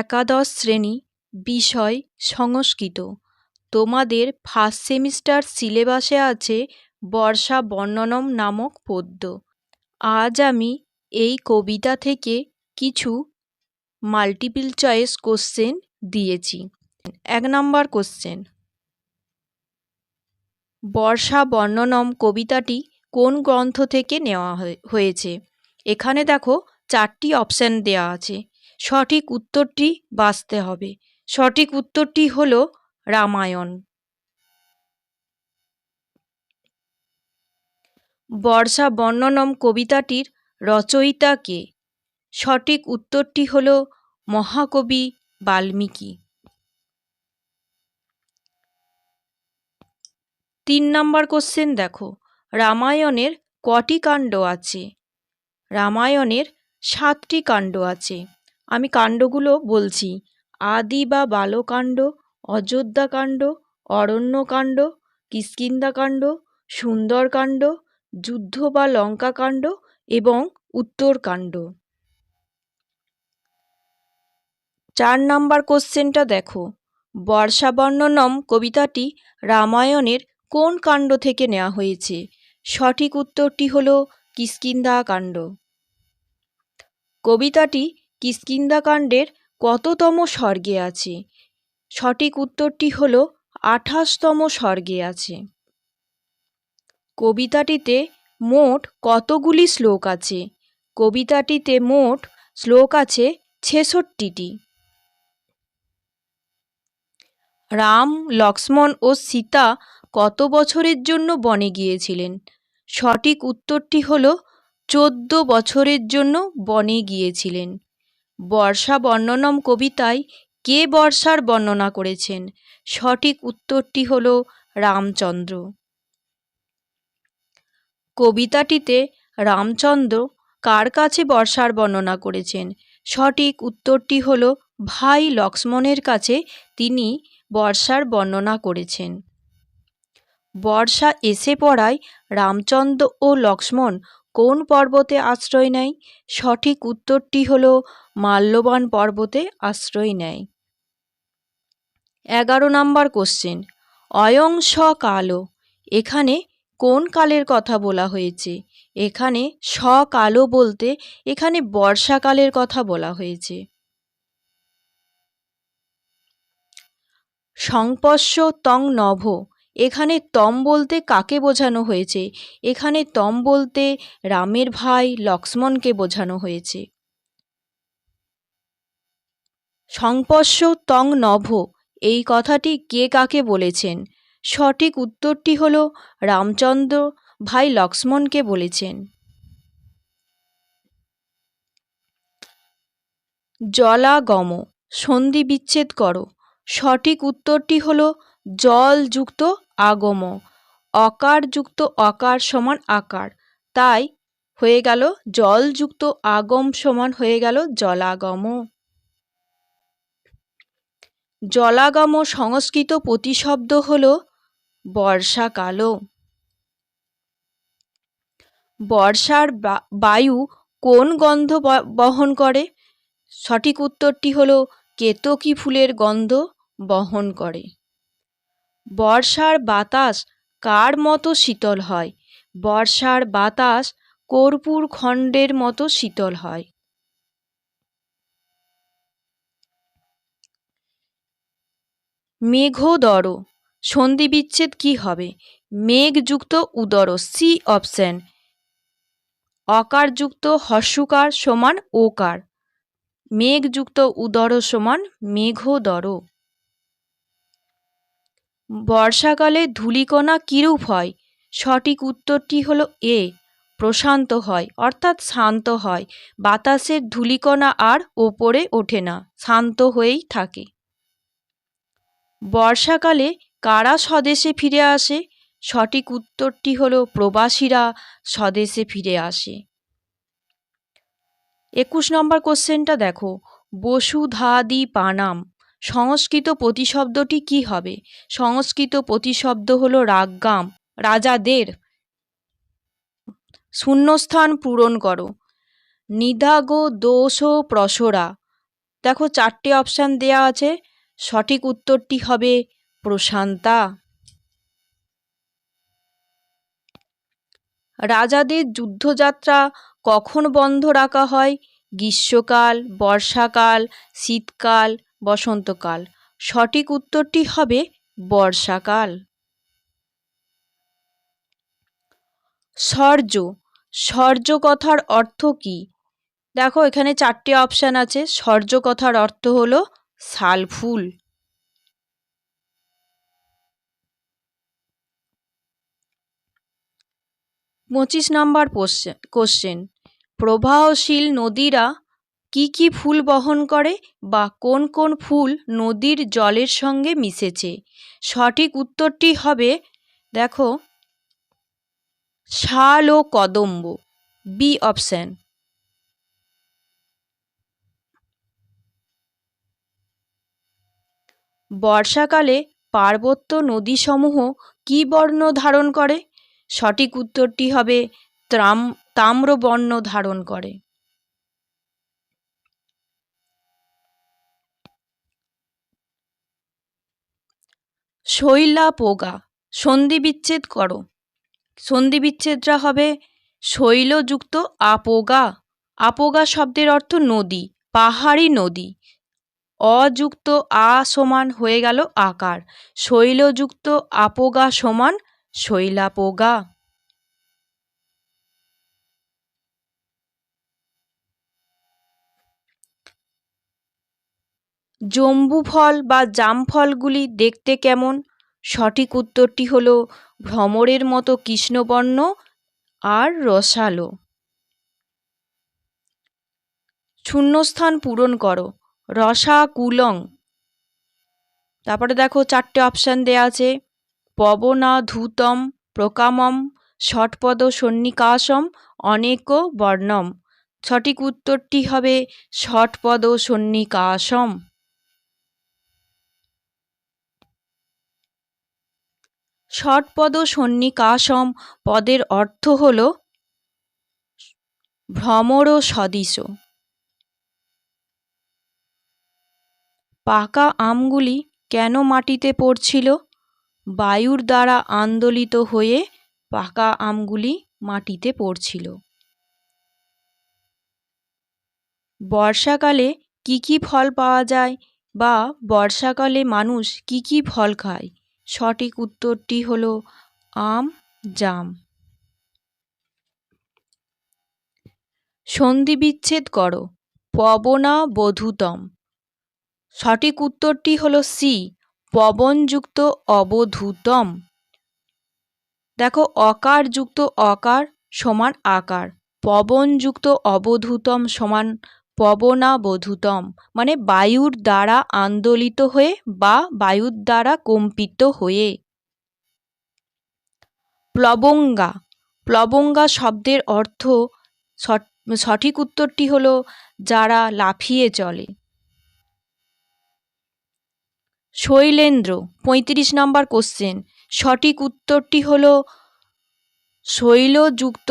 একাদশ শ্রেণি, বিষয়, সংস্কৃত। তোমাদের ফার্স্ট সেমিস্টার সিলেবাসে আছে বর্ষা বর্ণনম নামক পদ্য। আজ আমি এই কবিতা থেকে কিছু মাল্টিপল চয়েস কোশ্চেন দিয়েছি। এক নম্বর কোশ্চেন বর্ষা বর্ণনম কবিতাটি কোন গ্রন্থ থেকে নেওয়া হয়েছে? এখানে দেখো চারটি অপশান দেওয়া আছে। সঠিক উত্তরটি বাঁচতে হবে। সঠিক উত্তরটি হল রামায়ণ। বর্ষা বর্ণনম কবিতাটির রচয়িতা কে? সঠিক উত্তরটি হল মহাকবি বাল্মীকি। তিন নম্বর কোশ্চেন দেখো। রামায়ণের কটি কাণ্ড আছে? রামায়ণের সাতটি কাণ্ড আছে। আমি কাণ্ডগুলো বলছি। আদি বা বালকাণ্ড, অযোধ্যাকাণ্ড, অরণ্যকাণ্ড, কিষ্কিন্ধাকাণ্ড, সুন্দরকাণ্ড, যুদ্ধ বা লঙ্কাকাণ্ড এবং উত্তরকাণ্ড। চার নাম্বার কোশ্চেনটা দেখো। বর্ষাবর্ণনম কবিতাটি রামায়ণের কোন কাণ্ড থেকে নেওয়া হয়েছে? সঠিক উত্তরটি হল কিষ্কিন্ধা কাণ্ড কবিতাটি কিষ্কিন্ধা কাণ্ডের কততম স্বর্গে আছে? সঠিক উত্তরটি হল আঠাশতম স্বর্গে আছে। কবিতাটিতে মোট কতগুলি শ্লোক আছে? কবিতাটিতে মোট শ্লোক আছে ছেষট্টিটি। রাম, লক্ষ্মণ ও সীতা কত বছরের জন্য বনে গিয়েছিলেন? সঠিক উত্তরটি হল চোদ্দ বছরের জন্য বনে গিয়েছিলেন। বর্ষা বর্ণনম কবিতায় কে বর্ষার বর্ণনা করেছেন? সঠিক উত্তরটি হল রামচন্দ্র। কবিতাটিতে রামচন্দ্র কার কাছে বর্ষার বর্ণনা করেছেন? সঠিক উত্তরটি হল ভাই লক্ষ্মণের কাছে তিনি বর্ষার বর্ণনা করেছেন। বর্ষা এসে পড়ায় রামচন্দ্র ও লক্ষ্মণ কোন পর্বতে আশ্রয় নেয়? সঠিক উত্তরটি হল মাল্যবান পর্বতে আশ্রয় নেয়। এগারো নম্বর কোশ্চেন অয়ং স কালো। এখানে কোন কালের কথা বলা হয়েছে? এখানে স কালো বলতে এখানে বর্ষাকালের কথা বলা হয়েছে। সংপর্শ তং নভ। এখানে তম বলতে কাকে বোঝানো হয়েছে? এখানে তম বলতে রামের ভাই লক্ষ্মণকে বোঝানো হয়েছে। সংপস্য তং নভ, এই কথাটি কে কাকে বলেছেন? সঠিক উত্তরটি হল রামচন্দ্র ভাই লক্ষ্মণকে বলেছেন। জলাগম, সন্ধি বিচ্ছেদ করো। সঠিক উত্তরটি হল জলযুক্ত আগম। অকারযুক্ত অকার সমান আকার। তাই হয়ে গেল জলযুক্ত আগম সমান হয়ে গেল জলাগম। জলাগম সংস্কৃত প্রতিশব্দ হল বর্ষাকালো বর্ষার বায়ু কোন গন্ধ বহন করে? সঠিক উত্তরটি হল কেতকী ফুলের গন্ধ বহন করে। বর্ষার বাতাস কার মতো শীতল হয়? বর্ষার বাতাস কর্পূর খণ্ডের মতো শীতল হয়। মেঘোদর সন্ধি বিচ্ছেদ কী হবে? মেঘযুক্ত উদর, সি অপশান। অকারযুক্ত হস্যকার সমান ওকার। মেঘযুক্ত উদর সমান মেঘ মেঘোদর। বর্ষাকালে ধূলিকণা কিরূপ হয়? সঠিক উত্তরটি হলো এ, প্রশান্ত হয়, অর্থাৎ শান্ত হয়। বাতাসের ধূলিকণা আর ওপরে ওঠে না, শান্ত হয়েই থাকে। বর্ষাকালে কারা স্বদেশে ফিরে আসে? সঠিক উত্তরটি হলো প্রবাসীরা স্বদেশে ফিরে আসে। একুশ নম্বর কোশ্চেনটা দেখো। বসুধাদি পানাম সংস্কৃত প্রতিশব্দটি কি হবে? সংস্কৃত প্রতিশব্দ হলো রাগগাম। রাজাদের শূন্যস্থান পূরণ করো। নিধাগো দোষ প্রসরা। দেখো চারটে অপশান দেয়া আছে। সঠিক উত্তরটি হবে প্রশান্তা। রাজাদের যুদ্ধযাত্রা কখন বন্ধ রাখা হয়? গ্রীষ্মকাল, বর্ষাকাল, শীতকাল বসন্তকাল। সঠিক উত্তরটি হবে বর্ষাকাল। সর্য। সর্য কথার অর্থ কি? দেখো, এখানে চারটে অপশান আছে। সর্য কথার অর্থ হলো শালফুল। পঁচিশ নম্বর কোশ্চেন প্রবাহশীল নদীরা কি কি ফুল বহন করে বা কোন কোন ফুল নদীর জলের সঙ্গে মিশেছে? সঠিক উত্তরটি হবে, দেখো, শাল ও কদম্ব, বি অপশান। বর্ষাকালে পার্বত্য নদীসমূহ কী বর্ণ ধারণ করে? সঠিক উত্তরটি হবে, ত্রাম, তাম্রবর্ণ ধারণ করে। শৈলা পোগা, সন্ধিবিচ্ছেদ করো। সন্ধিবিচ্ছেদরা হবে শৈলযুক্ত আপোগা। আপোগা শব্দের অর্থ নদী, পাহাড়ি নদী। অযুক্ত আ সমান হয়ে গেল আকার, শৈলযুক্ত আপোগা সমান শৈলাপোগা। জম্বু ফল বা জাম ফলগুলি দেখতে কেমন? সঠিক উত্তরটি হল ভ্রমরের মতো কৃষ্ণবর্ণ আর রসালো। শূন্যস্থান পূরণ করো। রসা কুলং তারপরে দেখো চারটে অপশান দেয়া আছে। পবনা ধূতম প্রকামম, ষটপদ, সন্নিকাশম, অনেক, বর্ণম। সঠিক উত্তরটি হবে ষটপদ, সন্নিকাশম। ষটপদ সন্নিকাশম পদের অর্থ হল ভ্রমর সদৃশ। পাকা আমগুলি কেন মাটিতে পড়ছিল? বায়ুর দ্বারা আন্দোলিত হয়ে পাকা আমগুলি মাটিতে পড়ছিল। বর্ষাকালে কি কি ফল পাওয়া যায় বা বর্ষাকালে মানুষ কি কি ফল খায়? সঠিক উত্তরটি হল আম, জাম। সন্ধি বিচ্ছেদ করো, পবনা বধূতম। সঠিক উত্তরটি হল সি, পবনযুক্ত অবধূতম। দেখো, অকার যুক্ত অকার সমান আকার, পবনযুক্ত অবধূতম সমান পবনাবধূতম মানে বায়ুর দ্বারা আন্দোলিত হয়ে বা বায়ুর দ্বারা কম্পিত হয়ে। প্লবঙ্গা প্লবঙ্গা শব্দের অর্থ সঠিক উত্তরটি হল যারা লাফিয়ে চলে। শৈলেন্দ্র, পঁয়ত্রিশ নম্বর কোশ্চেন সঠিক উত্তরটি হল শৈলযুক্ত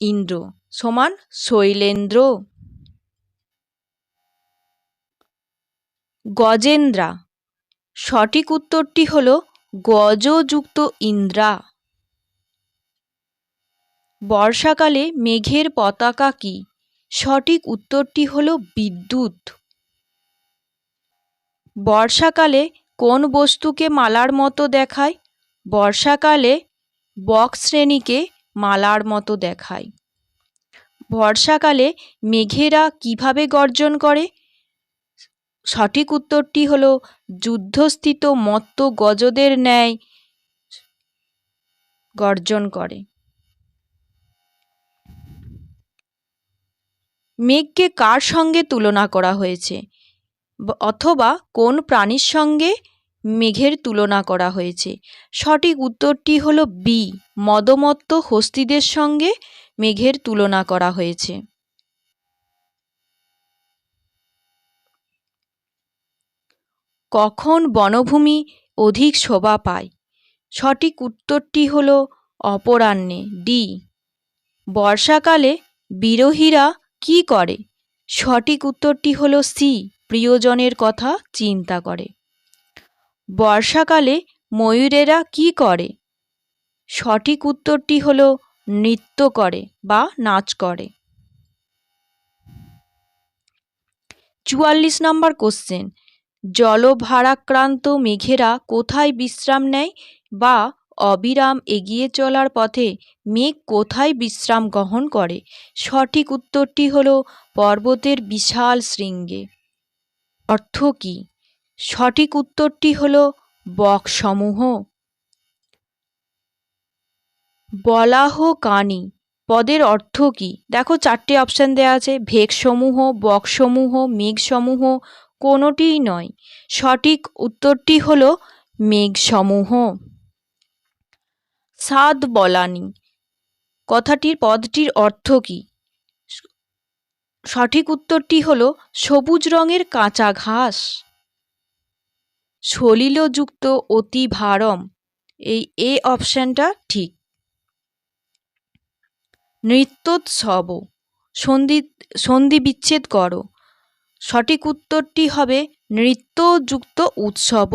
ইন্দ্র, সমান শৈলেন্দ্র। গজেন্দ্রা। সঠিক উত্তরটি হল গজযুক্ত ইন্দ্রা। বর্ষাকালে মেঘের পতাকা কি? সঠিক উত্তরটি হল বিদ্যুৎ। বর্ষাকালে কোন বস্তুকে মালার মতো দেখায়? বর্ষাকালে বক শ্রেণীকে মালার মতো দেখায়। বর্ষাকালে মেঘেরা কীভাবে গর্জন করে? সঠিক উত্তরটি হল যুদ্ধস্থিত মত্ত গজদের ন্যায় গর্জন করে। মেঘকে কার সঙ্গে তুলনা করা হয়েছে? অথবা কোন প্রাণীর সঙ্গে মেঘের তুলনা করা হয়েছে? সঠিক উত্তরটি হলো বি, মদমত্ত হস্তিদের সঙ্গে মেঘের তুলনা করা হয়েছে। কখন বনভূমি অধিক শোভা পায়? সঠিক উত্তরটি হল অপরাহ্নে, ডি। বর্ষাকালে বিরোহীরা কি করে? সঠিক উত্তরটি হল সি, প্রিয়জনের কথা চিন্তা করে। বর্ষাকালে ময়ূরেরা কি করে? সঠিক উত্তরটি হল নৃত্য করে বা নাচ করে। চুয়াল্লিশ নম্বর কোশ্চেন। জলভারাক্রান্ত মেঘেরা কোথায় বিশ্রাম নেয় বা অবিরাম এগিয়ে চলার পথে মেঘ কোথায় বিশ্রাম গ্রহণ করে? সঠিক উত্তরটি হলো পর্বতের বিশাল শৃঙ্গে। অর্থ কী? সঠিক উত্তরটি হল বকসমূহ বলাহ কানি পদের অর্থ কী? দেখো চারটে অপশান দেওয়া আছে, ভেগসমূহ বকসমূহ মেঘসমূহ কোনোটিই নয়। সঠিক উত্তরটি হলো মেঘসমূহ। সাদ বলানি। কথাটির পদটির অর্থ কী? সঠিক উত্তরটি হল সবুজ রঙের কাঁচা ঘাস। সলিলযুক্ত অতি ভারম। এই এ অপশানটা ঠিক। নৃত্যোৎসব। সন্ধি সন্ধি বিচ্ছেদ করো। সঠিক উত্তরটি হবে নৃত্যযুক্ত উৎসব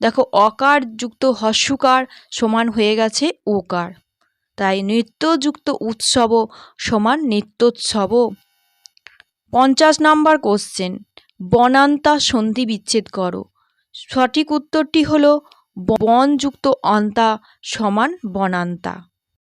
দেখো, অকার যুক্ত হস্যকার সমান হয়ে গেছে ওকার তাই নৃত্যযুক্ত উৎসব সমান নৃত্যোৎসব পঞ্চাশ নাম্বার কোশ্চেন বনান্তা সন্ধি বিচ্ছেদ করো। সঠিক উত্তরটি হলো, বনযুক্ত অন্তা সমান বনান্তা।